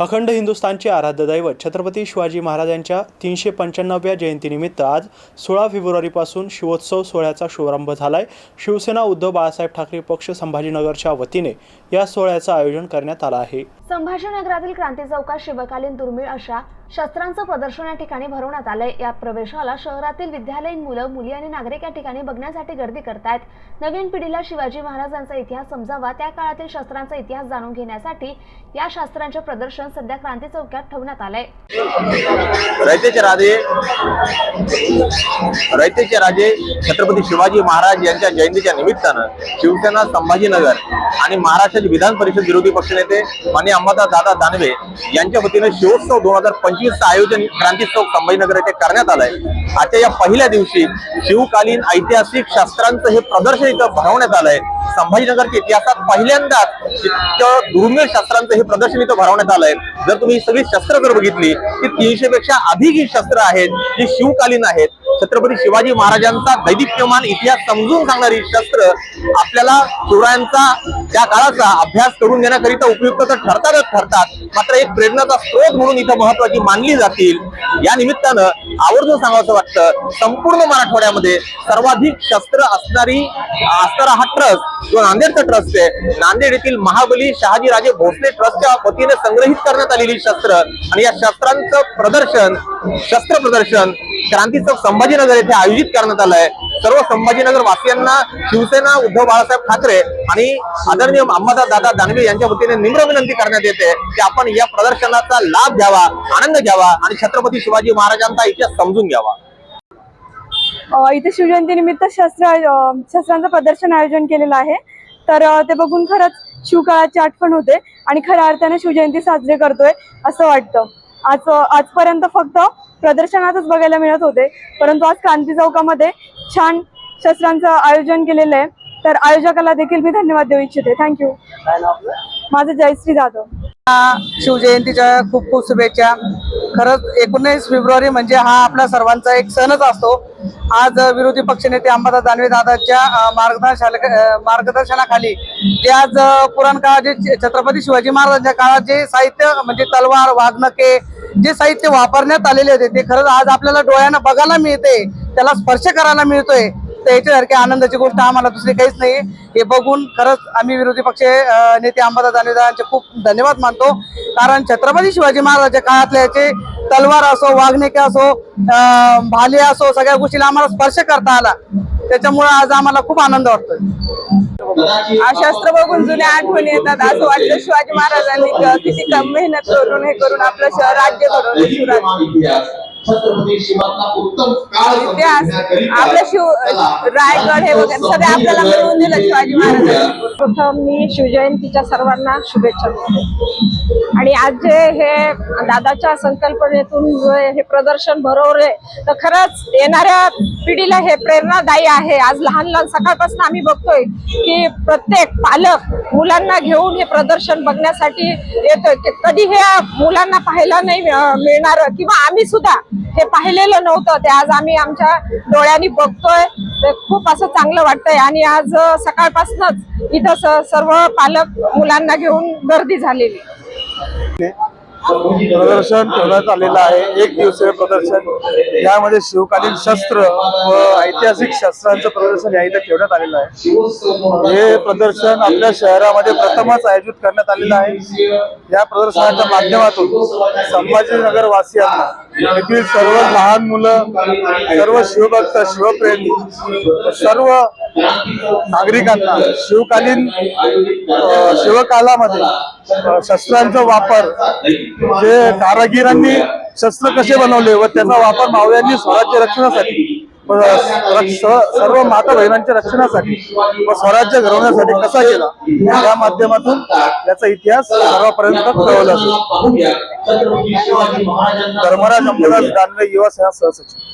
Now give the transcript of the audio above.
अखंड हिंदुस्थानचे आराध्य दैवत छत्रपती शिवाजी महाराजांच्या तीनशे पंच्याण्णव्या जयंतीनिमित्त आज सोळा फेब्रुवारीपासून शिवोत्सव सोहळ्याचा शुभारंभ झालाय. शिवसेना उद्धव बाळासाहेब ठाकरे पक्ष संभाजीनगरच्या वतीने या सोहळ्याचं आयोजन करण्यात आलं आहे. संभाजीनगरातील क्रांती चौकात शिवकालीन दुर्मिळ अशा शस्त्रांचं प्रदर्शन या ठिकाणी भरवण्यात आलंय. या प्रवेशाला शहरातील विद्यालयीन मुलं मुली आणि नागरिक या ठिकाणी बघण्यासाठी गर्दी करतायत. नवीन पिढीला शिवाजी महाराजांचा इतिहास समजावा त्या काळातील शस्त्रांचा इतिहास जाणून घेण्यासाठी या शास्त्रांचे प्रदर्शन सध्या क्रांती चौकात ठेवण्यात आलंय. रयतेचे राजे रयतेचे राजे छत्रपती शिवाजी महाराज यांच्या जयंतीच्या निमित्तानं शिवसेना संभाजीनगर आणि महाराष्ट्राचे विधान परिषद विरोधी पक्षनेते मान्य अंबादास दादा दानवे यांच्या वतीनं शिवोत्सव दोन हजार पंचवीस पंचवीसचं आयोजन क्रांती चौक संभाजीनगर येथे करण्यात आलंय. आजच्या या पहिल्या दिवशी शिवकालीन ऐतिहासिक शास्त्रांचं हे प्रदर्शन इथं भरवण्यात आलंय. संभाजीनगरच्या इतिहासात पहिल्यांदाच इतकं दुर्मिळ शस्त्रांचं हे प्रदर्शन इथं भरवण्यात आलंय. जर तुम्ही सगळी शस्त्र जर बघितली ती तीनशे पेक्षा अधिक ही शस्त्र आहेत जी शिवकालीन आहेत. छत्रपती शिवाजी महाराजांचा दैदिप्यमान इतिहास समजून सांगणारी शस्त्र आपल्याला शिवरायांचा त्या काळाचा अभ्यास करून घेण्याकरिता उपयुक्त तर ठरतातच ठरतात. मात्र एक प्रेरणाचा स्रोत म्हणून इथं महत्वाची मानली जातील. या निमित्तानं आवर्जून सांगावं वाटतं संपूर्ण मराठवाड्यामध्ये सर्वाधिक शस्त्र असणारी असणारा हा ट्रस्ट जो नांदेडचा ट्रस्ट आहे नांदेड येथील महाबली शहाजीराजे भोसले ट्रस्टच्या वतीने संग्रहित करण्यात आलेली शस्त्र आणि या शस्त्रांचं प्रदर्शन शस्त्र प्रदर्शन क्रांती चौक संभाजीनगर येथे आयोजित करण्यात आलंय. सर्व संभाजीनगर वासियांना शिवसेना उद्धव बाळासाहेब ठाकरे आणि आदरणीय अहमदा दादा दानवे यांच्या वतीने निम्र विनंती करण्यात येते की आपण या प्रदर्शनाचा लाभ घ्यावा आनंद घ्यावा आणि छत्रपती शिवाजी महाराजांचा इतिहास समजून घ्यावा. इथे इथे शिवजयंतीनिमित्त शस्त्र शस्त्रांचं प्रदर्शन आयोजन केलेलं आहे. तर ते बघून खरंच शिवकाळाची आठवण होते आणि खऱ्या अर्थाने शिवजयंती साजरी करतोय असं वाटतं. आज आजपर्यंत फक्त प्रदर्शनातच बघायला मिळत होते. परंतु आज क्रांती चौकामध्ये छान शस्त्रांचं आयोजन केलेलं आहे. तर आयोजकाला देखील मी धन्यवाद देऊ इच्छिते. थँक्यू माझं जयश्री जाधव. शिवजयंतीच्या खूप खूप शुभेच्छा. खरंच एकोणीस फेब्रुवारी म्हणजे हा आपला सर्वांचा एक सणच असतो. आज विरोधी पक्षनेते अंबादास दानवे दादाच्या अं, मार्गदर्शन मार्गदर्शनाखाली जे आज पुराण काळात जे छत्रपती शिवाजी महाराजांच्या काळात जे साहित्य म्हणजे तलवार वाघनके जे साहित्य वापरण्यात आलेले होते ते खरंच आज आपल्याला डोळ्यानं बघायला मिळते त्याला स्पर्श करायला मिळतोय. तर याच्यासारखी आनंदाची गोष्ट आम्हाला दुसरी काहीच नाही हे बघून खरंच आम्ही विरोधी पक्ष नेते अंबादास दानवेदारांचे खूप धन्यवाद मानतो. कारण छत्रपती शिवाजी महाराजांच्या काळातले याचे तलवार असो वाघनेके असो अं, भाले असो सगळ्या गोष्टीला आम्हाला स्पर्श करता आला. त्याच्यामुळे आज आम्हाला खूप आनंद वाटतोय. शस्त्र बघून जुन्या आठवणी येतात. असं वाटतं शिवाजी महाराजांनी किती कम मेहनत करून हे करून आपलं शहर राज्य घडवलं शिवराज छत्रपती शिवांना उत्तम काळ इतिहास आपलं शिव रायगड हे वगैरे सगळे आपल्याला मिळवून दिलं शिवाजी महाराजांनी. प्रथम मी शिवजयंतीच्या सर्वांना शुभेच्छा देते. आणि आज जे हे दादाच्या संकल्पनेतून जे हे प्रदर्शन भरवले तर खरंच येणाऱ्या पिढीला हे प्रेरणादायी आहे. आज लहान लहान सकाळपासून आम्ही बघतोय की प्रत्येक पालक मुलांना घेऊन हे प्रदर्शन बघण्यासाठी येतोय. कधी हे मुलांना पाहायला नाही मिळणार किंवा आम्ही सुद्धा हे पाहिलेलं नव्हतं. ते आज आम्ही आमच्या डोळ्यांनी बघतोय. खूप असं चांगलं वाटतंय. आणि आज सकाळपासूनच इथं स- सर्व पालक मुलांना घेऊन गर्दी झालेली प्रदर्शन ठेवण्यात आलेलं आहे. एक दिवसीय प्रदर्शन. यामध्ये शिवकालीन शस्त्र व ऐतिहासिक शस्त्रांचं प्रदर्शन या इथे ठेवण्यात आलेलं आहे. हे प्रदर्शन आपल्या शहरामध्ये प्रथमच आयोजित करण्यात आलेलं आहे. या प्रदर्शनाच्या माध्यमातून संभाजीनगर वासियांना येथील सर्व लहान मुलं सर्व शिवभक्त शिवप्रेमी सर्व नागरिकांना शिवकालीन शिवकालामध्ये शस्त्रांचा वापर. जे कारागिरांनी शस्त्र कसे बनवले व त्याचा वापर मावळ्यांनी स्वराज्य रक्षणासाठी सर्व माता बहिणांच्या रक्षणासाठी व स्वराज्य घडवण्यासाठी कसा केला या माध्यमातून त्याचा इतिहास सर्वांपर्यंत कळवला जातो. धर्मराज अंबादास दानवे युवा सेना सहसचिव.